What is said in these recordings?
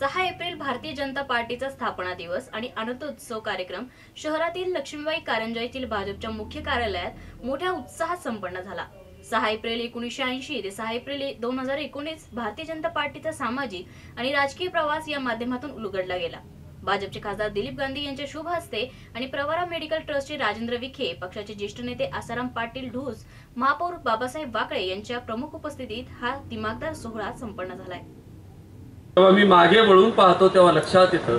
सहा एप्रिल भारतीय जनता पार्टीचा स्थापना दिवस आणि अनंतोत्सव कार्यक्रम शहरातील लक्ष्मीबाई कारंजा येथील भाजपच्या मुख्य कार्यालयात मोठ्या उत्साहात संपन्न झाला. सहा एप्रिल एकोणीसशे ऐंशी ते सहा एप्रिल दोन हजार एकोणीस भारतीय जनता पार्टीचा सामाजिक आणि राजकीय प्रवास या माध्यमातून उलगडला गेला. भाजपचे खासदार दिलीप गांधी यांच्या शुभ हस्ते आणि प्रवरा मेडिकल ट्रस्टचे राजेंद्र विखे पक्षाचे ज्येष्ठ नेते आसाराम पाटील ढोस महापौर बाबासाहेब वाकळे यांच्या प्रमुख उपस्थितीत हा दिमागदार सोहळा संपन्न झालाय. जेव्हा मी मागे वळून पाहतो तेव्हा लक्षात येतं.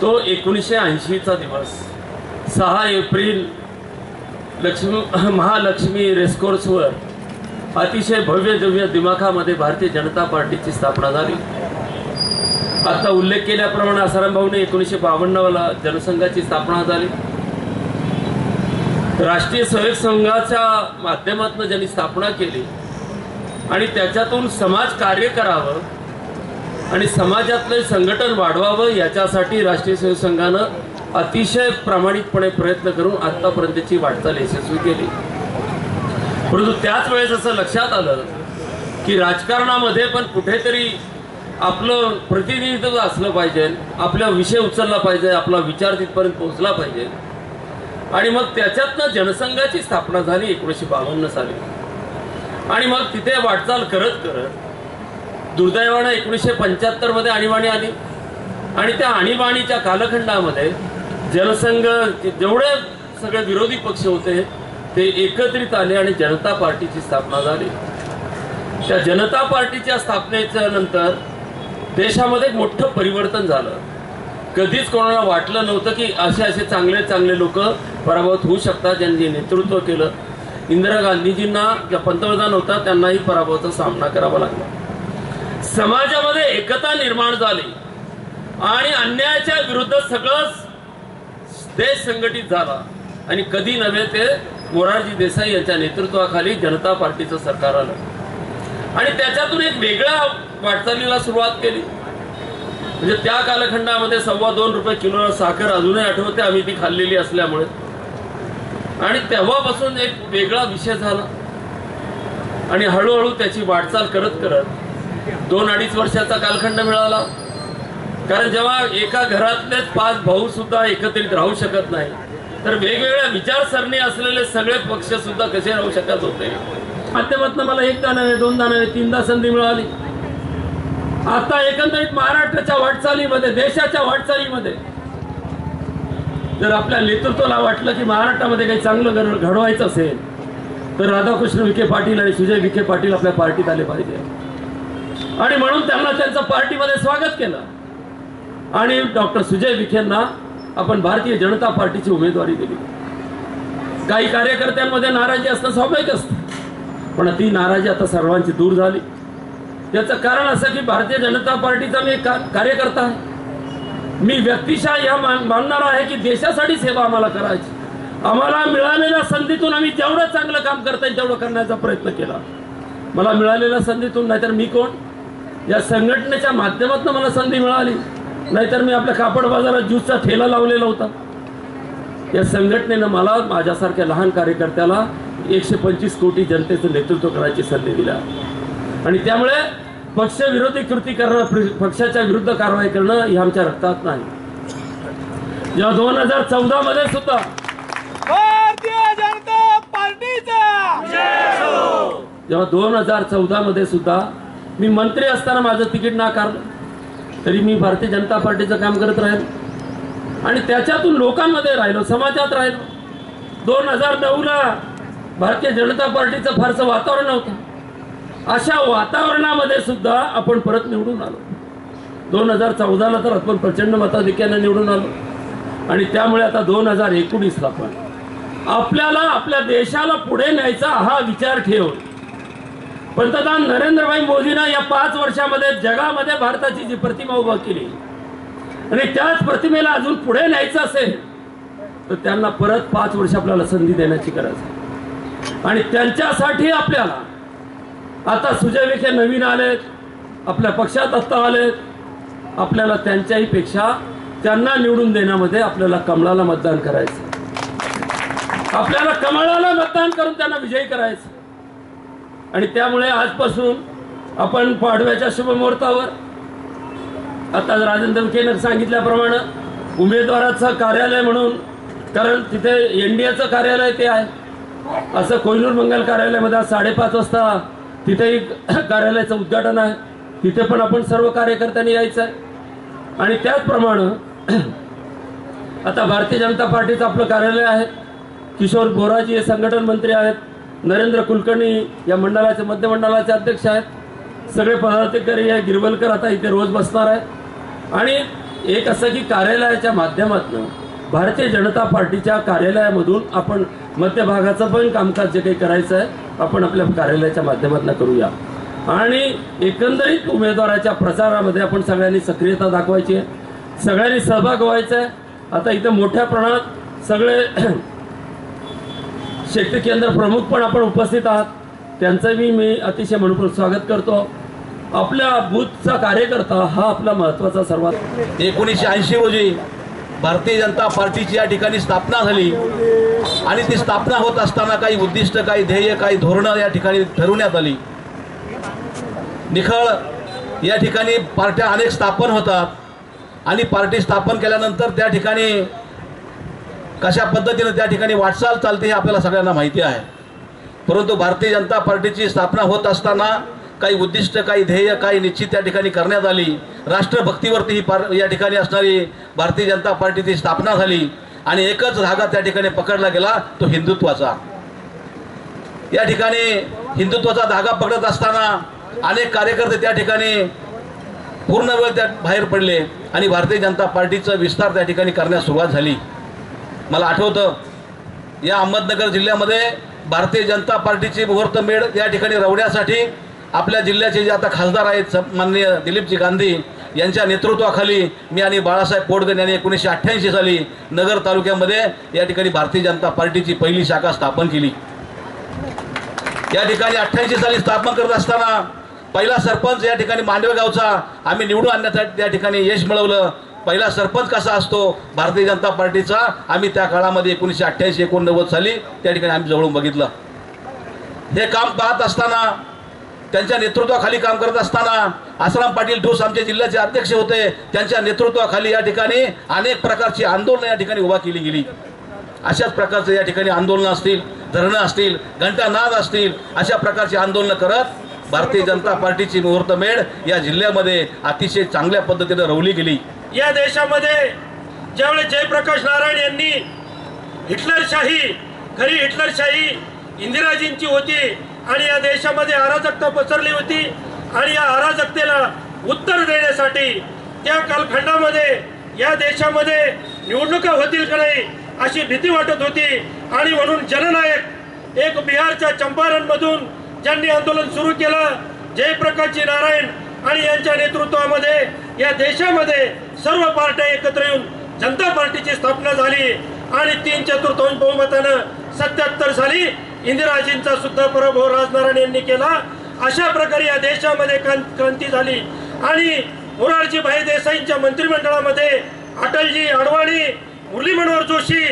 तो एकोणीसशे ऐंशीचा दिवस. सहा एप्रिल लक्ष्मी महालक्ष्मी रेसकोर्सवर अतिशय भव्य दिव्य दिमाखामध्ये भारतीय जनता पार्टीची स्थापना झाली. आता उल्लेख केल्याप्रमाणे आसाराम भाऊने एकोणीसशे बावन्नला जनसंघाची स्थापना झाली. राष्ट्रीय सहयोग संघाच्या माध्यमातून ज्यांनी स्थापना केली आणि त्याच्यातून समाज कार्य करावं आणि समाजातलं संघटन वाढवावं याच्यासाठी राष्ट्रीय सहयोग संघानं अतिशय प्रामाणिकपणे प्रयत्न करून आतापर्यंतची वाटचाल यशस्वी केली. परंतु त्याच वेळेस असं लक्षात आलं की राजकारणामध्ये पण कुठेतरी आपलं प्रतिनिधित्व असलं पाहिजे आपला विषय उचलला पाहिजे आपला विचार तिथपर्यंत पोहोचला पाहिजे. आणि मग त्याच्यातनं जनसंघाची स्थापना झाली एकोणीसशे बावन्न साली. आणि मग तिथे वाटचाल करत करत दुर्दैवानं एकोणीसशे पंच्याहत्तरमध्ये आणीबाणी आली. आणि त्या आणीबाणीच्या कालखंडामध्ये जनसंघ जेवढे सगळे विरोधी पक्ष होते ते एकत्रित आले आणि जनता पार्टीची स्थापना झाली. त्या जनता पार्टीच्या स्थापनेच्या नंतर देशामध्ये एक मोठं परिवर्तन झालं. कधीच कोणाला वाटलं नव्हतं की असे असे चांगले चांगले लोक पराभूत होऊ शकतात ज्यांनी नेतृत्व केलं. इंदिरा गांधीजींना ज्या पंतप्रधान होता त्यांनाही पराभवाचा सामना करावा लागला. समाजामध्ये एकता निर्माण झाली आणि अन्यायाच्या विरुद्ध सगळंच देश संघटित झाला. आणि कधी नव्हे ते मोरारजी देसाई यांच्या नेतृत्वाखाली जनता पार्टीचं सरकार आलं. आणि त्याच्यातून एक वेगळ्या वाटचालीला सुरुवात केली. म्हणजे त्या कालखंडामध्ये सव्वा दोन रुपये किलो साखर अजूनही आठवते आम्ही ती खाल्लेली असल्यामुळे. आणि तेव्हापासून एक वेगळा विषय झाला. आणि हळूहळू त्याची वाटचाल करत करत दोन अडीच वर्षाचा कालखंड मिळाला. कारण जेव्हा एका घरातलेच पाच भाऊ सुद्धा एकत्रित राहू शकत नाही तर वेगवेगळ्या विचारसरणी असलेले सगळे पक्ष सुद्धा कसे राहू शकत होते? माध्यमातून मला एकदा नव्हे दोनदा नव्हे तीनदा संधी मिळाली. आता एकंदरीत महाराष्ट्राच्या वाटचालीमध्ये देशाच्या वाटचालीमध्ये जर आपल्या नेतृत्वाला वाटलं की महाराष्ट्रामध्ये काही चांगलं घड- घडवायचं असेल तर राधाकृष्ण विखे पाटील आणि सुजय विखे पाटील आपल्या पार्टीत आले पाहिजे. आणि म्हणून त्यांना त्यांचं पार्टीमध्ये स्वागत केलं. आणि डॉक्टर सुजय विखेंना आपण भारतीय जनता पार्टीची उमेदवारी दिली. काही कार्यकर्त्यांमध्ये नाराजी असणं स्वाभाविक असतं. पण ती नाराजी आता सर्वांची दूर झाली. त्याचं कारण असं की भारतीय जनता पार्टीचा मी का- कार्यकर्ता आहे. मी व्यक्तिशः या मान- मानणार आहे की देशासाठी सेवा आम्हाला करायची. आम्हाला मिळालेल्या संधीतून आम्ही जेवढं चांगलं काम करता येईल तेवढं करण्याचा प्रयत्न केला. मला मिळालेल्या संधीतून नाहीतर मी कोण? या संघटनेच्या माध्यमातून मला संधी मिळाली. नाहीतर मी आपल्या कापड बाजारात ज्यूसचा ठेला लावलेला होता. या संघटनेनं मला माझ्यासारख्या लहान कार्यकर्त्याला एकशे पंचवीस कोटी जनतेचं नेतृत्व करायची संधी दिल्या आणि त्यामुळे पक्षविरोधी कृती करणं पक्षाच्या विरुद्ध कारवाई करणं हे आमच्या रक्तात नाही. जेव्हा दोन हजार चौदा मध्ये सुद्धा जेव्हा दोन हजार चौदा मध्ये सुद्धा मी मंत्री असताना माझं तिकीट नाकारलं. तरी मी भारतीय जनता पार्टीचं काम करत राहिलो. आणि त्याच्यातून लोकांमध्ये राहिलो समाजात राहिलो. दोन हजार नऊला भारतीय जनता पार्टीचं फारसं वातावरण नव्हतं. अशा वातावरणामध्ये सुद्धा आपण परत निवडून आलो. दोन हजार चौदाला तर आपण प्रचंड मताधिक्यानं निवडून आलो. आणि त्यामुळे आता दोन हजार एकोणीसला पण. आपल्याला आपल्या देशाला पुढे न्यायचा हा विचार ठेवून पंतप्रधान नरेंद्रभाई मोदींना या पाच वर्षामध्ये जगामध्ये भारताची जी प्रतिमा उभा केली आणि त्याच प्रतिमेला अजून पुढे न्यायचं असेल तर त्यांना परत पाच वर्ष आपल्याला संधी देण्याची गरज आहे. आणि त्यांच्यासाठी आपल्याला आता सुजय विखे नवीन आलेत आपल्या पक्षात आत्ता आलेत आपल्याला त्यांच्याही पेक्षा त्यांना निवडून देण्यामध्ये आपल्याला कमळाला मतदान करायचं आपल्याला कमळाला मतदान करून त्यांना विजयी करायचं आणि त्यामुळे आजपासून आपण पाडव्याच्या शुभमुहूर्तावर आता राजेंद्र केनर सांगितल्याप्रमाणे उमेदवाराचं कार्यालय म्हणून कारण तिथे एन डी एचं कार्यालय ते आहे. असं कोहिनूर मंगल कार्यालयामध्ये आज साडेपाच वाजता तिथेही कार्यालयाचं उद्घाटन आहे. तिथे पण आपण सर्व कार्यकर्त्यांनी यायचं आहे. आणि त्याचप्रमाणे आता भारतीय जनता पार्टीचं आपलं कार्यालय आहे. किशोर बोराजी हे संघटन मंत्री आहेत. नरेंद्र कुलकर्णी या मंडळाचे मध्य मंडळाचे अध्यक्ष आहेत. सगळे पदाधिकारी आहे. गिरवलकर आता इथे रोज बसणार आहे आणि एक असं की कार्यालयाच्या माध्यमातून भारतीय जनता पार्टीच्या कार्यालयामधून आपण मध्य भागाचं पण कामकाज जे काही करायचं आहे आपण आपल्या कार्यालयाच्या माध्यमातून करूया. आणि एकंदरीत उमेदवाराच्या प्रचारामध्ये आपण सगळ्यांनी सक्रियता दाखवायची आहे. सगळ्यांनी सहभाग व्हायचा आहे. आता इथं मोठ्या प्रमाणात सगळे शेती केंद्र प्रमुख पण आपण उपस्थित आहात. त्यांचंही मी अतिशय मनपूर्वक स्वागत करतो. आपल्या बूथचा कार्यकर्ता हा आपला महत्त्वाचा सर्वात. एकोणीसशे ऐंशी रोजी भारतीय जनता पार्टीची या ठिकाणी स्थापना झाली. आणि ती स्थापना होत असताना काही उद्दिष्ट काही ध्येय काही धोरणं या ठिकाणी ठरवण्यात आली. निखळ या ठिकाणी पार्ट्या अनेक स्थापन होतात. आणि पार्टी स्थापन केल्यानंतर त्या ठिकाणी कशा पद्धतीनं त्या ठिकाणी वाटचाल चालते हे आपल्याला सगळ्यांना माहिती आहे. परंतु भारतीय जनता पार्टीची स्थापना होत असताना काही उद्दिष्ट काही ध्येय काही निश्चित त्या ठिकाणी करण्यात आली. राष्ट्रभक्तीवरती ही पार या ठिकाणी असणारी भारतीय जनता पार्टीची स्थापना झाली आणि एकच धागा त्या ठिकाणी पकडला गेला तो हिंदुत्वाचा. या ठिकाणी हिंदुत्वाचा धागा पकडत असताना अनेक कार्यकर्ते त्या ठिकाणी पूर्ण वेळ त्या बाहेर पडले आणि भारतीय जनता पार्टीचा विस्तार त्या ठिकाणी करण्यास सुरुवात झाली. मला आठवतं या अहमदनगर जिल्ह्यामध्ये भारतीय जनता पार्टीची मुहूर्तमेळ या ठिकाणी रवण्यासाठी आपल्या जिल्ह्याचे जे आता खासदार आहेत माननीय दिलीपजी गांधी यांच्या नेतृत्वाखाली मी आणि बाळासाहेब पोडगन यांनी एकोणीसशे अठ्ठ्याऐंशी साली नगर तालुक्यामध्ये या ठिकाणी भारतीय जनता पार्टीची पहिली शाखा स्थापन केली. या ठिकाणी अठ्ठ्याऐंशी साली स्थापन करत असताना पहिला सरपंच या ठिकाणी मांडवे गावचा आम्ही निवडून आणण्यासाठी त्या ठिकाणी यश मिळवलं. पहिला सरपंच कसा असतो? भारतीय जनता पार्टीचा. आम्ही त्या काळामध्ये एकोणीसशे अठ्ठ्याऐंशी एकोणनव्वद साली त्या ठिकाणी आम्ही जवळून बघितलं. हे काम पाहत असताना त्यांच्या नेतृत्वाखाली काम करत असताना आसाराम पाटील ठोस आमचे जिल्ह्याचे अध्यक्ष होते. त्यांच्या नेतृत्वाखाली या ठिकाणी अनेक प्रकारची आंदोलनं या ठिकाणी उभा केली गेली. अशाच प्रकारचे या ठिकाणी आंदोलनं असतील धरणं असतील घंटानाद असतील अशा प्रकारची आंदोलनं करत भारतीय जनता पार्टीची मुहूर्तमेढ या जिल्ह्यामध्ये अतिशय चांगल्या पद्धतीनं रवली गेली. या देशामध्ये ज्यावेळेस जयप्रकाश नारायण यांनी हिटलरशाही खरी हिटलरशाही इंदिराजींची होती आणि या देशामध्ये अराजकता पसरली होती आणि या अराजकतेला उत्तर देण्यासाठी त्या कालखंडामध्ये या देशामध्ये निवडणुका होतील का नाही अशी भीती वाटत होती. आणि म्हणून जननायक एक बिहारच्या चंपारणमधून ज्यांनी आंदोलन सुरू केलं जयप्रकाशजी नारायण आणि यांच्या नेतृत्वामध्ये या देशामध्ये सर्व पार्ट्या एकत्र येऊन जनता पार्टीची स्थापना झाली आणि तीन चतुर्थांश बहुमतानं सत्याहत्तर साली इंदिराजींचा सुद्धा पराभव राजनारायण यांनी केला. अशा प्रकारे या देशामध्ये क्रांती झाली. आणि मोरारजी भाई देसाईंच्या मंत्रिमंडळामध्ये अटलजी अडवाणी मुरली मनोहर जोशी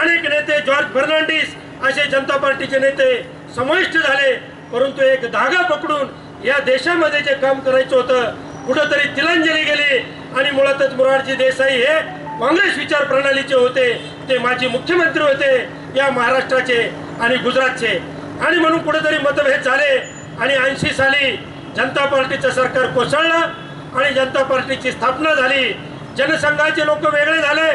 अनेक नेते जॉर्ज फर्नांडिस असे जनता पार्टीचे नेते समाविष्ट झाले. परंतु एक धागा पकडून या देशामध्ये जे काम करायचं होतं कुठंतरी तिलांजली गेली. आणि मुळातच मुरारजी देसाई हे काँग्रेस विचार प्रणालीचे होते ते माजी मुख्यमंत्री होते या महाराष्ट्राचे आणि गुजरातचे. आणि म्हणून कुठेतरी मतभेद झाले आणि ऐंशी साली जनता पार्टीचं सरकार कोसळलं आणि जनता पार्टीची स्थापना झाली. जनसंघाचे लोक वेगळे झाले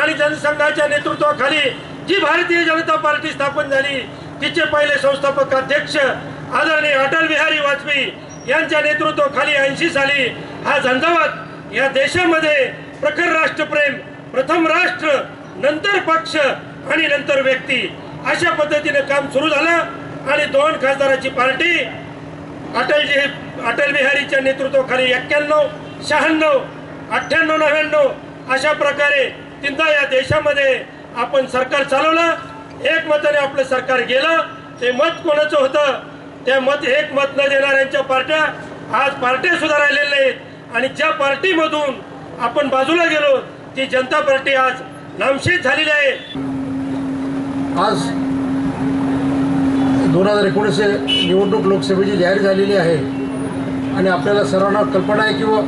आणि जनसंघाच्या नेतृत्वाखाली जी भारतीय जनता पार्टी स्थापन झाली तिचे पहिले संस्थापक अध्यक्ष आदरणीय अटल बिहारी वाजपेयी यांच्या नेतृत्वाखाली ऐंशी साली हा झंझावात या देशामध्ये प्रखर राष्ट्रप्रेम प्रथम राष्ट्र नंतर पक्ष आणि नंतर व्यक्ती. अशा पद्धतीने काम सुरू झालं आणि दोन खासदाराची पार्टी अटलजी अटल बिहारीच्या नेतृत्वाखाली एक्क्याण्णव शहाण्णव अठ्ठ्याण्णव नव्याण्णव अशा प्रकारे तीनदा या देशामध्ये आपण सरकार चालवलं. एक मताने आपलं सरकार गेलं. ते मत कोणाचं होतं? त्या मत एक मत न देणाऱ्यांच्या पार्ट्या आज पार्ट्या सुद्धा राहिलेल्या नाहीत. आणि ज्या पार्टीमधून आपण बाजूला गेलो ती जनता पार्टी आज नामशेष झालेली आहे. आज दोन हजार एकोणीसशे निवडणूक लोकसभेची जाहीर झालेली आहे. आणि आपल्याला सर्वांना कल्पना आहे किंवा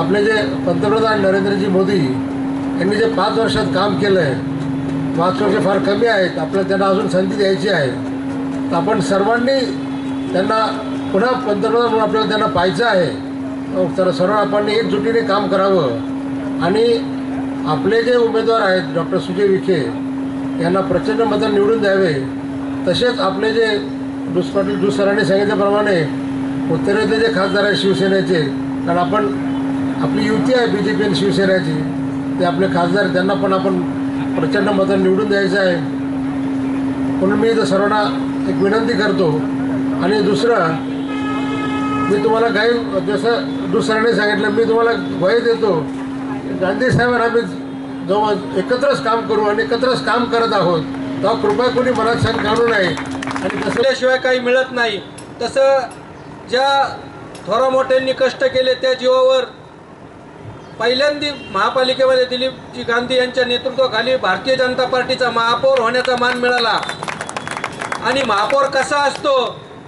आपले जे पंतप्रधान नरेंद्रजी मोदी यांनी जे पाच वर्षात काम केलं आहे पाच वर्ष फार कमी आहेत आपल्याला त्यांना अजून संधी द्यायची आहे. तर आपण सर्वांनी त्यांना पुन्हा पंतप्रधान म्हणून आपल्याला त्यांना पाहायचं आहे. हो, तर सर्व आपण एकजुटीने काम करावं. आणि आपले जे उमेदवार आहेत डॉक्टर सुजय विखे यांना प्रचंड मतं निवडून द्यावे. तसेच आपले जे दुस पाटील दुस सरांनी सांगितल्याप्रमाणे उत्तरेतले जे खासदार आहेत शिवसेनेचे कारण आपण आपली युती आहे बी जे पी आणि शिवसेनेची. ते आपले खासदार त्यांना पण आपण प्रचंड मतं निवडून द्यायचं आहे. म्हणून मी इथं सर्वांना एक विनंती करतो. आणि दुसरं मी तुम्हाला काही जसं दुसऱ्याने सांगितलं मी तुम्हाला भय देतो. गांधी साहेबांना आम्ही जवळ एकत्रच काम करू आणि एकत्रच काम करत आहोत तेव्हा कृपया कोणी मनात शंका आणू नये. आणि तसं काही मिळत नाही तसं ज्या थोरा मोठ्यांनी कष्ट केले त्या जीवावर पहिल्यांदी महापालिकेमध्ये दिलीपजी गांधी यांच्या नेतृत्वाखाली भारतीय जनता पार्टीचा महापौर होण्याचा मान मिळाला. आणि महापौर कसा असतो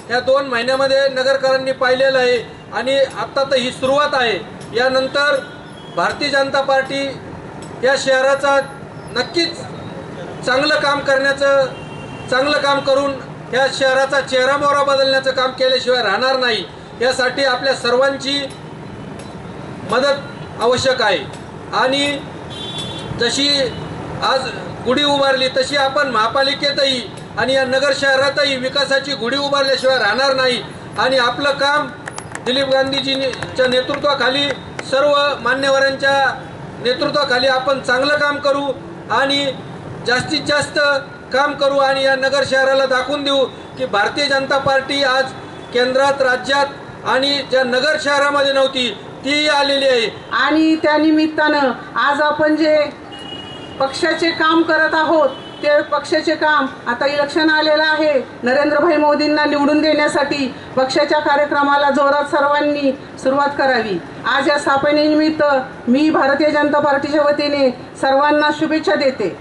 ह्या दोन महिन्यामध्ये नगरकरांनी पाहिलेलं आहे. आणि आत्ता तर ही सुरुवात आहे. यानंतर भारतीय जनता पार्टी या शहराचा नक्कीच चांगलं काम करण्याचं चांगलं काम करून या शहराचा चेहरा मोहरा बदलण्याचं काम केल्याशिवाय राहणार नाही. यासाठी आपल्या सर्वांची मदत आवश्यक आहे. आणि जशी आज गुढी उभारली तशी आपण महापालिकेतही आणि या नगर शहरातही विकासाची गुढी उभारल्याशिवाय राहणार नाही. आणि आपलं काम दिलीप गांधीजींच्या नेतृत्वाखाली सर्व मान्यवरांच्या नेतृत्वाखाली आपण चांगलं काम करू आणि जास्तीत जास्त काम करू आणि या नगर शहराला दाखवून देऊ की भारतीय जनता पार्टी आज केंद्रात राज्यात आणि ज्या नगर शहरामध्ये नव्हती ती आलेली आहे. आणि त्या निमित्तानं आज आपण जे पक्षाचे काम करत आहोत ते पक्षाचे काम आता इलेक्शन आलेलं आहे. नरेंद्रभाई मोदींना निवडून देण्यासाठी पक्षाच्या कार्यक्रमाला जोरात सर्वांनी सुरुवात करावी. आज या स्थापनेनिमित्त मी भारतीय जनता पार्टीच्या वतीने सर्वांना शुभेच्छा देते.